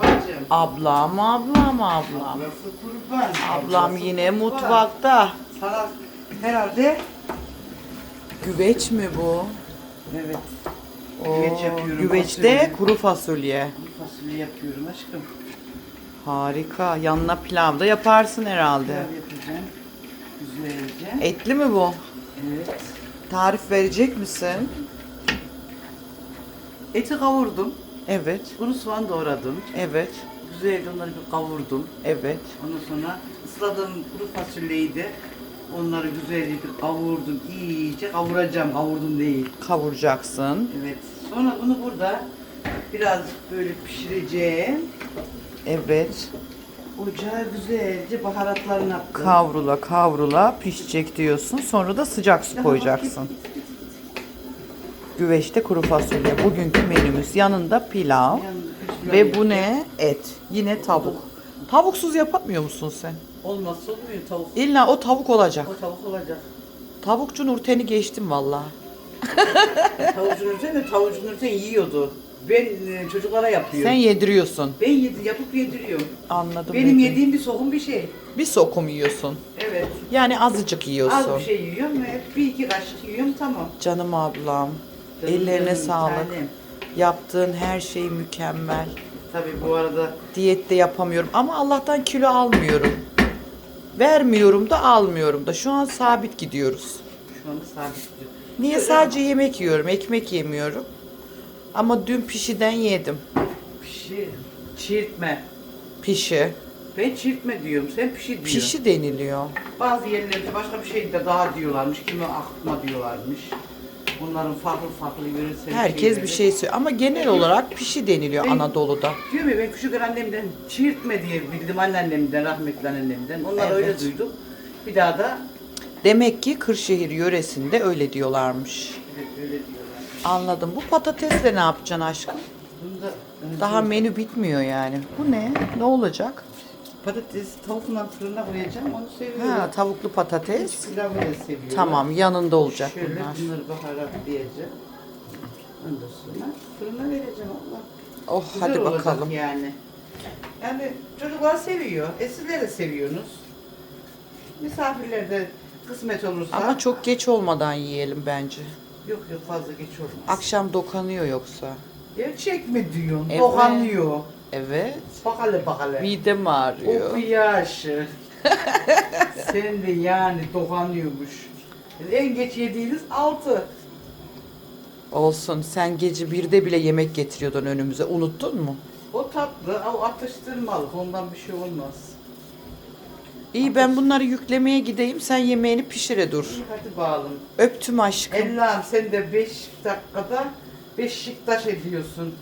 Bacım. Ablam, ablam, ablam. Ablası kurban. Ablam ablası yine kurban. mutfakta. Sana herhalde Güveç mi bu? evet. Oo, Güveç yapıyorum, güveçte fasulye. kuru fasulye. Kuru fasulye yapıyorum aşkım. Harika. Yanına pilav da yaparsın herhalde. Pilav yapacağım. Güzelce. Etli mi bu? Evet. Tarif verecek misin? Eti kavurdum. Evet. Kuru soğan doğradım. Evet. Güzelce onları bir kavurdum. Evet. Ondan sonra ısladığım kuru fasulyeyi de onları güzelce bir kavurdum. İyice kavuracağım. Kavurdum değil. Kavuracaksın. Evet. Sonra bunu burada birazcık böyle pişireceğim. Evet. Ocağa güzelce baharatlarını attım. Kavrula kavrula pişecek diyorsun. Sonra da sıcak su koyacaksın. Güveçte kuru fasulye. Bugünkü menümüz. Yanında pilav. Ve bu ne? Et. Yine tavuk. Tavuksuz yapamıyor musun sen? Olmazsa olmuyor tavuk. İlla o tavuk olacak. O tavuk olacak. Tavukçu Nurten'i geçtim valla. Tavucu Nurten de tavucu Nurten yiyordu. Ben e, çocuklara yapıyorum. Sen yediriyorsun. Ben yedi, yapıp yediriyorum. Anladım. Benim Metin. yediğim bir sokum bir şey. Bir sokum yiyorsun. Evet. Yani azıcık yiyorsun. Az bir şey yiyorum ve bir iki kaşık yiyorum tamam. Canım ablam. Ellerine canım, sağlık. tanem. Yaptığın her şey mükemmel. Tabii bu arada Diyette yapamıyorum ama Allah'tan kilo almıyorum. Vermiyorum da almıyorum da. Şu an sabit gidiyoruz. şu anda sabit gidiyor. Niye Şöyle sadece yemek yiyorum, ekmek yemiyorum. Ama dün pişiden yedim. Pişi, çirtme. Pişi. Ben çirtme diyorum, sen pişi diyorsun. Pişi deniliyor. Bazı yerlerde başka bir şey de daha diyorlarmış, kimi akıtma diyorlarmış. Bunların farklı farklı yöresel Herkes şeyleri. bir şey söylüyor ama genel olarak pişi deniliyor Ben- Anadolu'da. Diyor ya ben küçük annemden çirtme diye bildim anneannemden, rahmetli anneannemden. Onlar öyle Evet. duydum. Bir daha da Demek ki Kırşehir yöresinde öyle diyorlarmış. evet, öyle diyorlar. Anladım. Bu patatesle ne yapacaksın aşkım? Bunu da Daha menü bitmiyor yani. Bu ne? Ne olacak? Patates tavukla fırına koyacağım, onu seviyorum. Ha, tavuklu patates. Hiç pilavı da seviyorum. Tamam, yanında olacak Şöyle bunlar. bunları baharatlayacağım. Ondan sonra fırına vereceğim Allah. Oh, Güzel hadi olacak bakalım. yani. Yani çocuklar seviyor. Esirler de seviyorsunuz. Misafirler de kısmet olursa. Ama çok geç olmadan yiyelim bence. Yok yok fazla geç olmaz. Akşam dokanıyor yoksa. Gerçek mi diyorsun? Evet. Dokanıyor. Evet. Bak hele bak hele. Midem O ağrıyor. yaşı. Sen de yani dokanıyormuş. En geç yediğiniz altı. Olsun. Sen gece birde bile yemek getiriyordun önümüze. Unuttun mu? O tatlı, o atıştırmalık. Ondan bir şey olmaz. İyi ben bunları yüklemeye gideyim. Sen yemeğini pişire dur. İyi hadi bağlım. Öptüm aşkım. Allah'ım sen de 5 dakikada 5 şık taş ediyorsun.